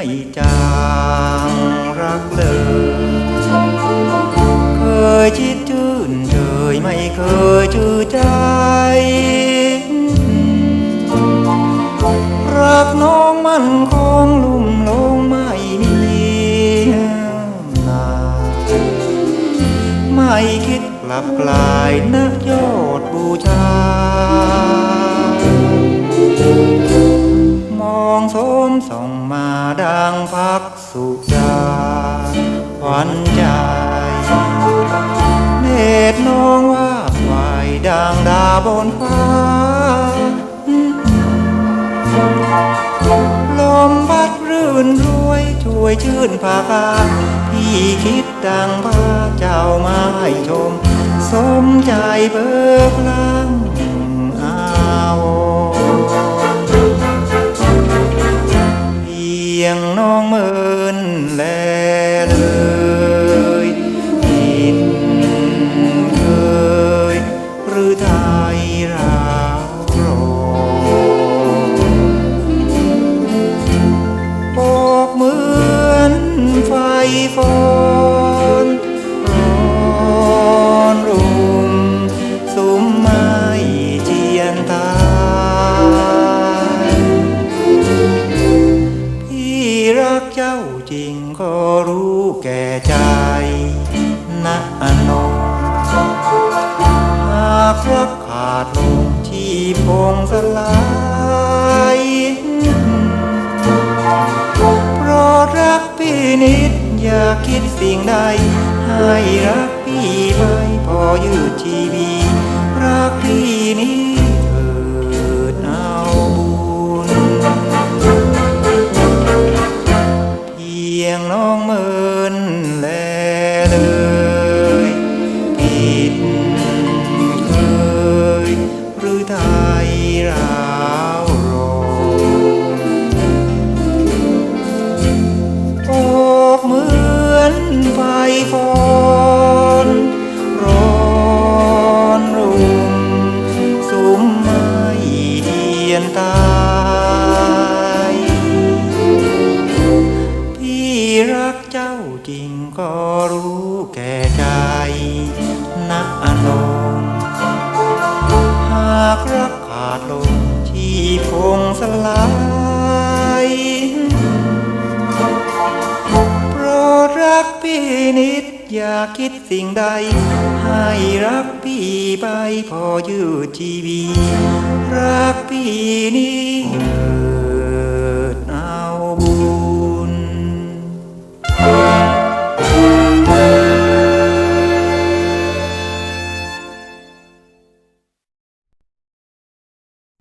ไม่จางรักเลย เคยชิดชื่นเฉยไม่เคยชื่อใจรักน้องมันคงลุ่มลงไม่มีนาไม่คิดกลับกลายนักยอดบูชา หวันใจเนตรน้องว่าไหวดังดาบนฟ้า ลมพัดรื่นรวยช่วยชื่นภาคาพี่คิดดังพาเจ้ามาให้ชม สมใจเบิกลังอาวรณ์เพียงน้อง รักเจ้าจริงก็รู้แก่ใจนะอนงหากรักขาดลงที่พงสลายโปรดรักพี่นิดอย่าคิดสิ่งใด ให้รักพี่ไปพอยืดชีวีรักพี่นี้ ยงน้องเมินแลเลยผิดเคยหรือไทยราวรอนอกเหมือนไฟฟอนร้อนรุ่มสุมไม่เดียนตา จริงก็รู้แก่ใจนะอนงหากรักขาดลงที่คงสลายโปรดรักพี่นิดอย่าคิดสิ่งใด ให้รักพี่ไปพอยืดชีวี รักพี่นี้เถิ